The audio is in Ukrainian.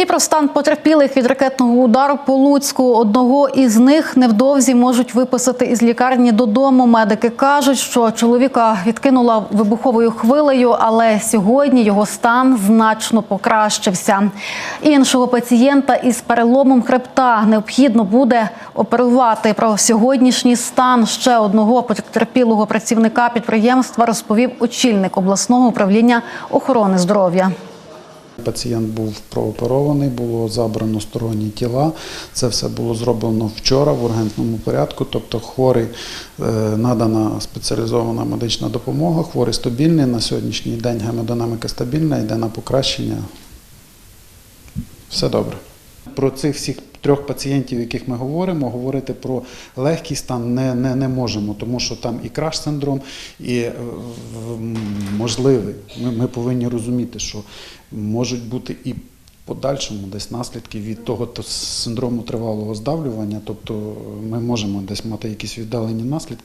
І про стан потерпілих від ракетного удару по Луцьку. Одного із них невдовзі можуть виписати із лікарні додому. Медики кажуть, що чоловіка відкинула вибуховою хвилею, але сьогодні його стан значно покращився. Іншого пацієнта із переломом хребта необхідно буде оперувати. Про сьогоднішній стан ще одного потерпілого працівника підприємства розповів очільник обласного управління охорони здоров'я. Пацієнт був прооперований, було забрано сторонні тіла. Це все було зроблено вчора в ургентному порядку. Тобто хворий е, надана спеціалізована медична допомога, хворий стабільний. На сьогоднішній день гемодинаміка стабільна, йде на покращення. Все добре. Про цих всіх трьох пацієнтів, яких ми говоримо, говорити про легкий стан не, не, не можемо, тому що там і краш синдром, і е, можливий. Ми, ми повинні розуміти, що можуть бути і подальшому десь наслідки від того то синдрому тривалого здавлювання, тобто ми можемо десь мати якісь віддалені наслідки.